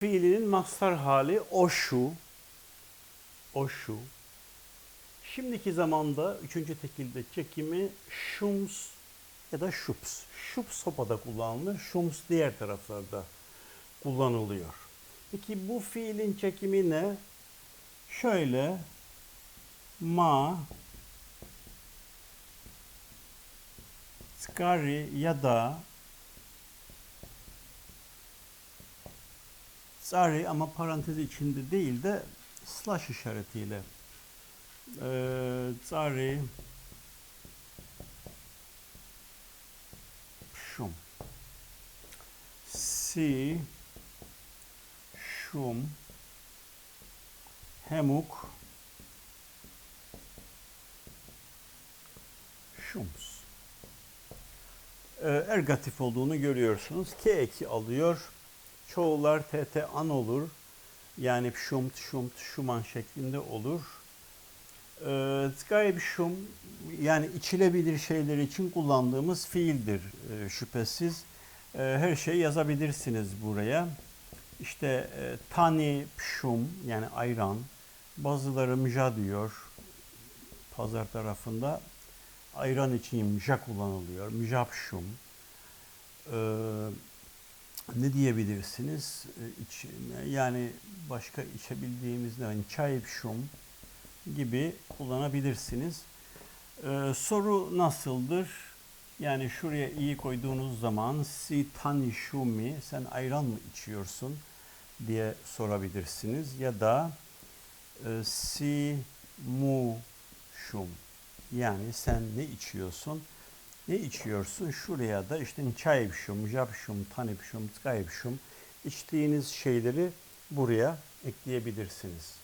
fiilinin mastar hali o şu. O şu. Şimdiki zamanda üçüncü tekilde çekimi şums ya da şups. Şups sopada kullanılır. Şums diğer taraflarda kullanılıyor. Peki bu fiilin çekimi ne? Şöyle ma skari ya da Tsari ama parantez içinde değil de slash işaretiyle. Ee, Tsari şum si şum hemuk şums. Ee, ergatif olduğunu görüyorsunuz. K eki alıyor. Çoğullar TT an olur. Yani şumt, şumt, şuman şeklinde olur. Ee, Gayb şum yani içilebilir şeyler için kullandığımız fiildir e, şüphesiz. E, her şeyi yazabilirsiniz buraya. İşte e, tani şum yani ayran. Bazıları mja diyor pazar tarafında. Ayran için mja kullanılıyor. Mjapşum. Ee, ne diyebilirsiniz? Ee, iç- yani başka içebildiğimiz ne? Yani çay şum gibi kullanabilirsiniz. Ee, soru nasıldır? Yani şuraya iyi koyduğunuz zaman si tani şumi sen ayran mı içiyorsun diye sorabilirsiniz ya da e, si mu şum yani sen ne içiyorsun? Ne içiyorsun? Şuraya da işte çay şum, japşum, tanipşum, skayipşum içtiğiniz şeyleri buraya ekleyebilirsiniz.